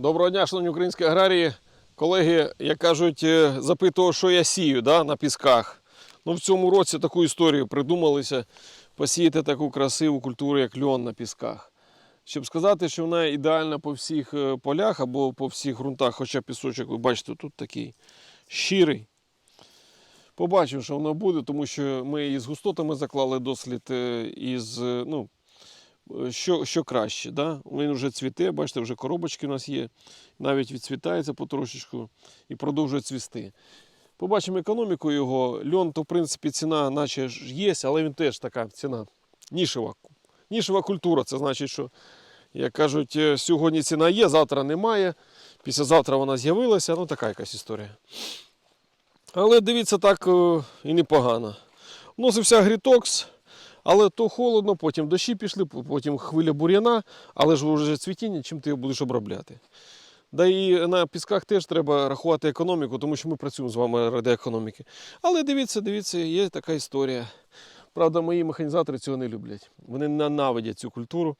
Доброго дня, шановні українські аграрії. Колеги, як кажуть, е, запитував, що я сію да, на пісках. Ну, в цьому році таку історію придумалися посіяти таку красиву культуру, як льон на пісках. Щоб сказати, що вона ідеальна по всіх е, полях або по всіх ґрунтах, хоча пісочок, ви бачите, тут такий щирий. Побачимо, що воно буде, тому що ми із густотами заклали дослід е, із, ну, що, що краще. Да? Він вже цвіте, бачите, вже коробочки у нас є. Навіть відцвітається потрошечку і продовжує цвісти. Побачимо економіку його. Льон, то в принципі ціна наче ж є, але він теж така ціна нішева. Нішева культура. Це значить, що, як кажуть, е, сьогодні ціна є, завтра немає. Післязавтра вона з'явилася. Ну, така якась історія. Але дивіться, так е, і непогано. Вносився агрітокс, але то холодно, потім дощі пішли, потім хвиля бур'яна, але ж вже цвітіння, чим ти його будеш обробляти. Да і на пісках теж треба рахувати економіку, тому що ми працюємо з вами ради економіки. Але дивіться, дивіться, є така історія. Правда, мої механізатори цього не люблять. Вони ненавидять цю культуру.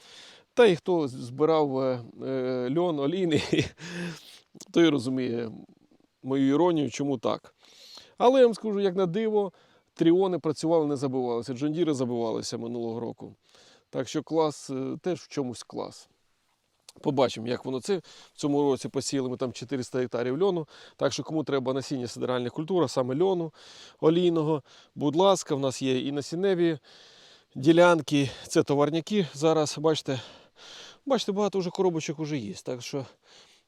Та і хто збирав е, е, льон, олійний, той розуміє мою іронію, чому так. Але я вам скажу, як на диво, тріони працювали, не забивалися. Джондіри забивалися минулого року. Так що клас е, теж в чомусь клас. Побачимо, як воно це. В цьому році посіяли ми там 400 гектарів льону. Так що кому треба насіння сидеральних культур, а саме льону олійного, будь ласка, в нас є і насінневі ділянки, це товарняки зараз, бачите. Бачите, багато вже коробочок вже є. Так що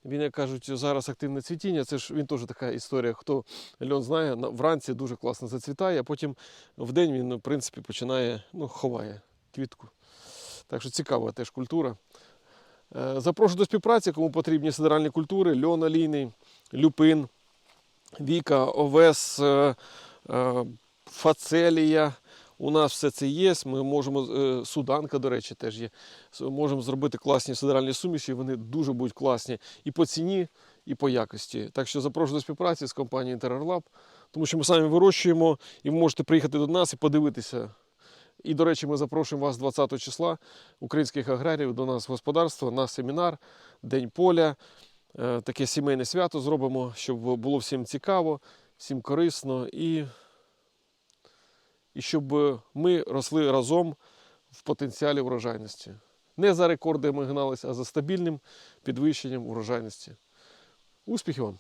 він, як кажуть, зараз активне цвітіння. Це ж він теж така історія. Хто льон знає, вранці дуже класно зацвітає, а потім вдень він, в принципі, починає, ну, ховає квітку. Так що цікава теж культура. Е, Запрошую до співпраці, кому потрібні сидеральні культури, льон олійний, люпин, віка, овес, е, е, фацелія. У нас все це є. Ми можемо, е, суданка, до речі, теж є. Можемо зробити класні сидеральні суміші. Вони дуже будуть класні і по ціні, і по якості. Так що запрошую до співпраці з компанією InterRlab, тому що ми самі вирощуємо і ви можете приїхати до нас і подивитися. І, до речі, ми запрошуємо вас 20 числа українських аграріїв до нас в господарство на семінар День поля. Е, Таке сімейне свято зробимо, щоб було всім цікаво, всім корисно і, і щоб ми росли разом в потенціалі врожайності. Не за рекордами гналися, а за стабільним підвищенням урожайності. Успіхів вам!